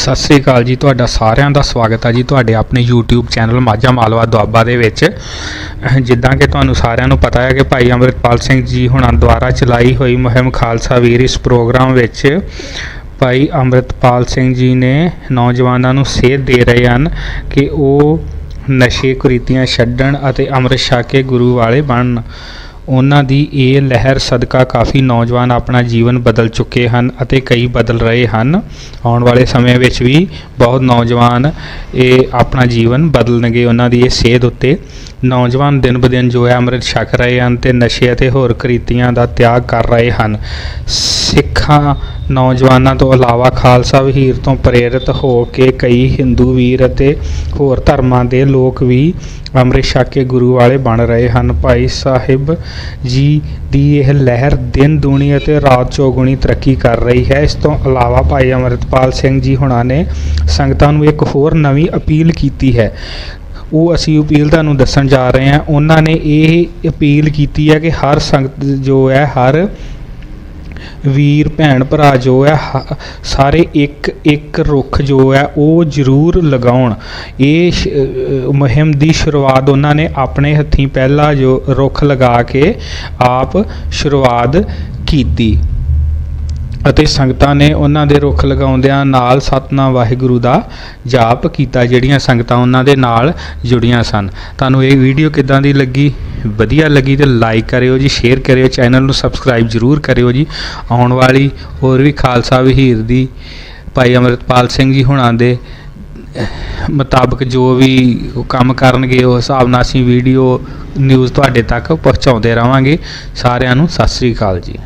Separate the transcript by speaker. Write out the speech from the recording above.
Speaker 1: ਸਤਿ ਸ੍ਰੀ ਅਕਾਲ ਜੀ, ਤੁਹਾਡਾ ਸਾਰਿਆਂ ਦਾ ਸਵਾਗਤ ਹੈ ਜੀ ਤੁਹਾਡੇ ਆਪਣੇ YouTube ਚੈਨਲ ਮਾਝਾ ਮਾਲਵਾ ਦੁਆਬਾ ਦੇ ਵਿੱਚ। ਜਿੱਦਾਂ ਕਿ ਤੁਹਾਨੂੰ ਸਾਰਿਆਂ ਨੂੰ ਪਤਾ ਹੈ ਕਿ ਭਾਈ ਅੰਮ੍ਰਿਤਪਾਲ ਸਿੰਘ ਜੀ ਹੁਣਾਂ ਦੁਆਰਾ ਚਲਾਈ ਹੋਈ ਮੁਹਿੰਮ ਖਾਲਸਾ ਵੀਰ ਇਸ ਪ੍ਰੋਗਰਾਮ ਵਿੱਚ ਭਾਈ ਅੰਮ੍ਰਿਤਪਾਲ ਸਿੰਘ ਜੀ ਨੇ ਨੌਜਵਾਨਾਂ ਨੂੰ ਸੇਧ ਦੇ ਰਹੇ ਹਨ ਕਿ ਉਹ ਨਸ਼ੇ ਕੁਰੀਤੀਆਂ ਛੱਡਣ ਅਤੇ ਅੰਮ੍ਰਿਤ ਛਕ ਕੇ ਗੁਰੂ ਵਾਲੇ ਬਣਨ। ਉਹਨਾਂ ਦੀ ਇਹ ਲਹਿਰ ਸਦਕਾ ਕਾਫੀ ਨੌਜਵਾਨ ਆਪਣਾ ਜੀਵਨ ਬਦਲ ਚੁੱਕੇ ਹਨ ਅਤੇ ਕਈ ਬਦਲ ਰਹੇ ਹਨ। ਆਉਣ ਵਾਲੇ ਸਮੇਂ ਵਿੱਚ ਵੀ ਬਹੁਤ ਨੌਜਵਾਨ ਇਹ ਆਪਣਾ ਜੀਵਨ ਬਦਲਣਗੇ ਉਹਨਾਂ ਦੀ ਇਹ ਸੇਧ ਉੱਤੇ। ਨੌਜਵਾਨ ਦਿਨ ਬ ਦਿਨ ਜੋ ਹੈ ਅੰਮ੍ਰਿਤ ਛਕ ਰਹੇ ਹਨ ਤੇ ਨਸ਼ੇ ਅਤੇ ਹੋਰ ਕ੍ਰਿਤੀਆਂ ਦਾ ਤਿਆਗ ਕਰ ਰਹੇ ਹਨ। ਸਿੱਖਾਂ ਨੌਜਵਾਨਾਂ ਤੋਂ ਇਲਾਵਾ ਖਾਲਸਾ ਵਹੀਰ ਤੋਂ ਪ੍ਰੇਰਿਤ ਹੋ ਕੇ ਕਈ ਹਿੰਦੂ ਵੀਰ ਅਤੇ ਹੋਰ ਧਰਮਾਂ ਦੇ ਲੋਕ ਵੀ ਅੰਮ੍ਰਿਤ ਛਕ ਕੇ ਗੁਰੂ ਵਾਲੇ ਬਣ ਰਹੇ ਹਨ। ਭਾਈ ਸਾਹਿਬ ਜੀ ਦੀ ਇਹ ਲਹਿਰ ਦਿਨ ਦੂਣੀ ਅਤੇ ਰਾਤ ਚੌਗੁਣੀ ਤਰੱਕੀ ਕਰ ਰਹੀ ਹੈ। ਇਸ ਤੋਂ ਇਲਾਵਾ ਭਾਈ ਅਮਰਿਤਪਾਲ ਸਿੰਘ ਜੀ ਹੁਣਾਂ ਨੇ ਸੰਗਤਾਂ ਨੂੰ ਇੱਕ ਹੋਰ ਨਵੀਂ ਅਪੀਲ ਕੀਤੀ ਹੈ। ਉਹ ਅਸੀਂ ਅਪੀਲ ਤੁਹਾਨੂੰ ਦੱਸਣ ਜਾ ਰਹੇ ਹਾਂ। ਉਹਨਾਂ ਨੇ ਇਹ ਅਪੀਲ ਕੀਤੀ ਹੈ ਕਿ ਹਰ ਸੰਗਤ ਜੋ ਹੈ, ਹਰ ਵੀਰ, ਭੈਣ, ਭਰਾ ਜੋ ਹੈ, ਹ- ਸਾਰੇ ਇੱਕ ਇੱਕ ਰੁੱਖ ਜੋ ਹੈ, ਉਹ ਜ਼ਰੂਰ ਲਗਾਉਣ। ਇਹ ਸ਼- ਮੁਹਿੰਮ ਦੀ ਸ਼ੁਰੂਆਤ ਉਹਨਾਂ ਨੇ ਆਪਣੇ ਹੱਥੀਂ ਪਹਿਲਾ ਜੋ ਰੁੱਖ ਲਗਾ ਕੇ ਆਪ ਸ਼ੁਰੂਆਤ ਕੀਤੀ। ਅਤੇ ਸੰਗਤਾਂ ਨੇ ਉਹਨਾਂ ਦੇ ਰੁੱਖ ਲਗਾਉਂਦਿਆਂ ਨਾਲ ਸਤਨਾਮ ਵਾਹਿਗੁਰੂ ਦਾ ਜਾਪ ਕੀਤਾ, ਜਿਹੜੀਆਂ ਸੰਗਤਾਂ ਉਹਨਾਂ ਦੇ ਨਾਲ ਜੁੜੀਆਂ ਸਨ। ਤੁਹਾਨੂੰ ਇਹ ਵੀਡੀਓ ਕਿੱਦਾਂ ਦੀ ਲੱਗੀ? ਵਧੀਆ ਲੱਗੀ ਤੇ ਲਾਈਕ ਕਰਿਓ ਜੀ ਸ਼ੇਅਰ ਕਰਿਓ ਚੈਨਲ ਨੂੰ ਸਬਸਕ੍ਰਾਈਬ ਜ਼ਰੂਰ ਕਰਿਓ ਜੀ। ਆਉਣ ਵਾਲੀ ਹੋਰ ਵੀ ਖਾਲਸਾ ਵਹੀਰ ਦੀ ਭਾਈ ਅਮਰਿਤਪਾਲ ਸਿੰਘ ਜੀ ਹੁਣਾਂ ਦੇ ਮੁਤਾਬਕ ਜੋ ਵੀ ਕੰਮ ਕਰਨਗੇ ਉਸ ਹਿਸਾਬ ਨਾਲ ਅਸੀਂ ਵੀਡੀਓ ਨਿਊਜ਼ ਤੁਹਾਡੇ ਤੱਕ ਪਹੁੰਚਾਉਂਦੇ ਰਵਾਂਗੇ। ਸਾਰਿਆਂ ਨੂੰ ਸਤਿ ਸ੍ਰੀ ਅਕਾਲ ਜੀ।